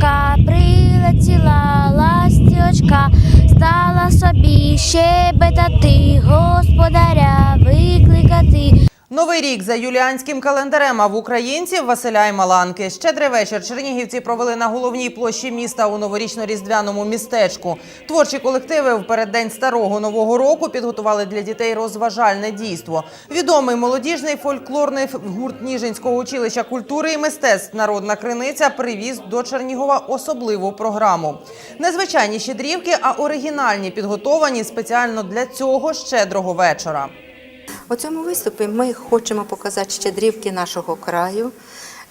ластівочка, прилетіла ластівочка, стала собі щебетати, господаря викликати. Новий рік за юліанським календарем, а в українців Василя і Маланки. Щедрий вечір чернігівці провели на головній площі міста у новорічно-різдвяному містечку. Творчі колективи в переддень старого нового року підготували для дітей розважальне дійство. Відомий молодіжний фольклорний гурт Ніжинського училища культури і мистецтв Народна криниця привіз до Чернігова особливу програму. Незвичайні щедрівки, а оригінальні підготовані спеціально для цього щедрого вечора. У цьому виступі ми хочемо показати щедрівки нашого краю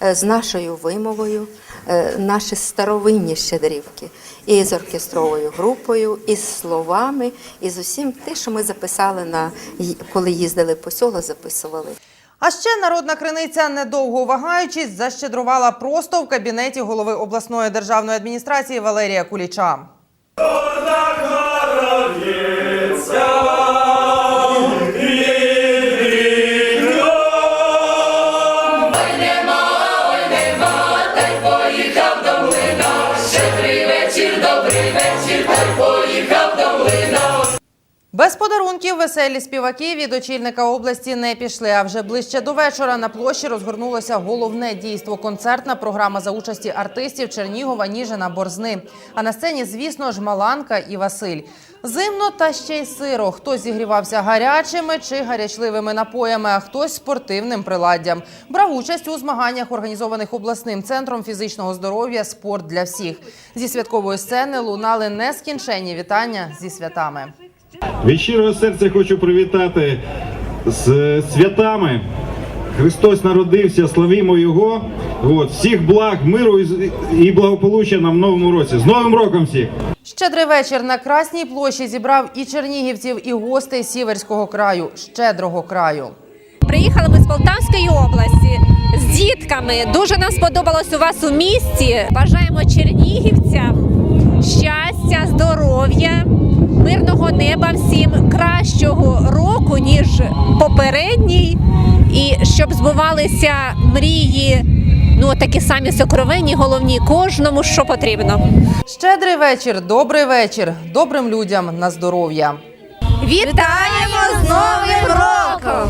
е, з нашою вимовою, е, наші старовинні щедрівки, і з оркестровою групою, і з словами, і з усім те, що ми записали на коли їздили по селу, записували. А ще народна криниця, недовго вагаючись, защедрувала просто в кабінеті голови обласної державної адміністрації Валерія Куліча. Без подарунків веселі співаки від очільника області не пішли. А вже ближче до вечора на площі розгорнулося головне дійство концертна програма за участі артистів Чернігова, Ніжина, Борзни. А на сцені, звісно ж, Маланка і Василь. Зимно та ще й сиро. Хтось зігрівався гарячими чи гарячливими напоями, а хтось спортивним приладдям. Брав участь у змаганнях, організованих обласним центром фізичного здоров'я Спорт для всіх. Зі святкової сцени лунали нескінченні вітання зі святами. Від щирого серця хочу привітати з святами. Христос народився, славімо Його. От, всіх благ, миру і з- і благополуччя нам в новому році. З Новим роком всіх! Щедрий вечір на Красній площі зібрав і чернігівців, і гостей Сіверського краю, щедрого краю. Приїхали ми з Полтавської області з дітками. Дуже нам сподобалось у вас у місті. Бажаємо чернігівцям щастя, здоров'я, мирного неба всім, кращого року, ніж попередній, і щоб збувалися мрії. Ну, такі самі сокровенні, головні кожному, що потрібно. Щедрий вечір, добрий вечір, добрим людям на здоров'я. Вітаємо з Новим роком!